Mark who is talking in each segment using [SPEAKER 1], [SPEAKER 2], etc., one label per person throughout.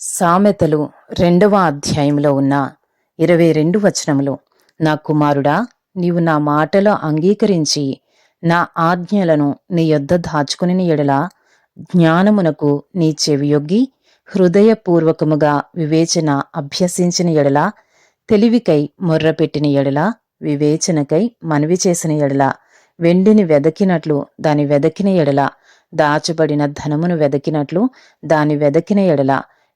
[SPEAKER 1] సామెతలు రెండవ అధ్యాయంలో ఉన్న ఇరవై రెండు వచనములు. నా కుమారుడా నీవు నా మాటలు అంగీకరించి నా ఆజ్ఞలను నీ యొద్ద దాచుకుని ఎడల జ్ఞానమునకు నీ చెవియొగ్గి హృదయపూర్వకముగా వివేచన అభ్యసించిన ఎడల తెలివికై మొర్రపెట్టిన ఎడల వివేచనకై మనవి చేసిన ఎడల వెండిని వెదకినట్లు దాని వెదకిన ఎడల దాచబడిన ధనమును వెదకినట్లు దాని వెదకిన ఎడల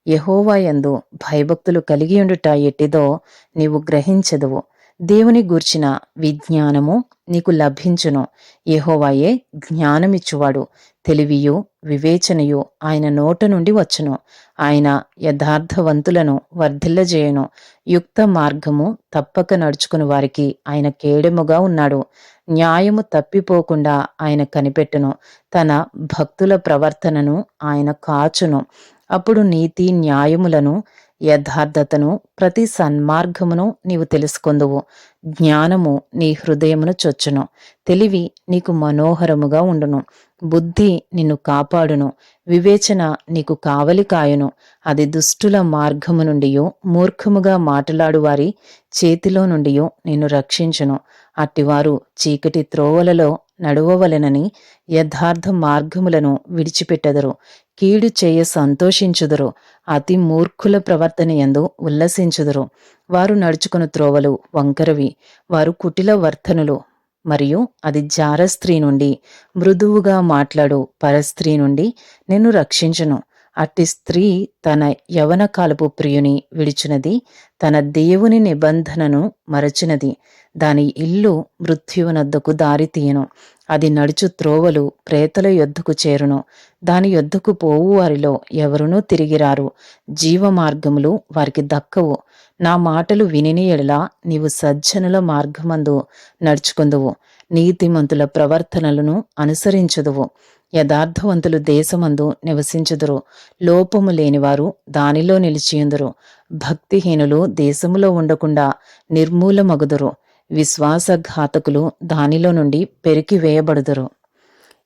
[SPEAKER 1] యహోవాయందు భయభక్తులు కలిగి ఉండుట ఎట్టిదో నీవు గ్రహించదువు. దేవుని గూర్చిన విజ్ఞానము నీకు లభించును. యహోవాయే జ్ఞానమిచ్చువాడు. తెలివియు వివేచనయు ఆయన నోట నుండి వచ్చును. ఆయన యథార్థవంతులను వర్ధిల్లజేయును. యుక్త మార్గము తప్పక నడుచుకుని వారికి ఆయన కేడెముగా ఉన్నాడు. న్యాయము తప్పిపోకుండా ఆయన కనిపెట్టును. తన భక్తుల ప్రవర్తనను ఆయన కాచును. అప్పుడు నీతి న్యాయములను యథార్థతను ప్రతి సన్మార్గమును నీవు తెలుసుకొందువు. జ్ఞానము నీ హృదయమును చొచ్చును. తెలివి నీకు మనోహరముగా ఉండును. బుద్ధి నిన్ను కాపాడును. వివేచన నీకు కావలి కాయును. అది దుష్టుల మార్గము నుండియో మూర్ఖముగా మాట్లాడువారి చేతిలో నుండియో నిన్ను రక్షించును. అట్టివారు చీకటి త్రోవలలో నడువవలెనని యథార్థ మార్గములను విడిచిపెట్టెదరు. కీడు చేయ సంతోషించుదురు. అతి మూర్ఖుల ప్రవర్తన ఎందు ఉల్లసించుదురు. వారు నడుచుకుని త్రోవలు వంకరవి. వారు కుటిల వర్తనులు మరియు అది జార స్త్రీ నుండి మృదువుగా మాట్లాడు పరస్త్రీ నుండి నిన్ను రక్షించును. అట్టి స్త్రీ తన యవన కాలపు ప్రియుని విడిచినది తన దేవుని నిబంధనను మరచినది. దాని ఇల్లు మృత్యువునద్దకు దారితీయను. అది నడుచు త్రోవలు ప్రేతల యొద్దకు చేరును. దాని యొద్దకు పోవు వారిలో ఎవరునూ తిరిగిరారు జీవ మార్గములు వారికి దక్కవు. నా మాటలు వినిని ఎడలా నీవు సజ్జనుల మార్గమందు నడుచుకుందువు. నీతిమంతుల ప్రవర్తనలను అనుసరించుదువు. యథార్థవంతులు దేశమందు నివసించుదురు. లోపము లేనివారు దానిలో నిలిచియుందురు. భక్తిహీనులు దేశములో ఉండకుండా నిర్మూలమగుదురు. విశ్వాసఘాతకులు దానిలో నుండి పెరికివేయబడుదురు.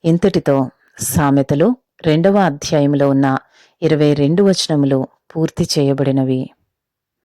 [SPEAKER 1] ఇంతటితో సామెతలు రెండవ అధ్యాయంలో ఉన్న ఇరవై రెండు వచనములు పూర్తి చేయబడినవి.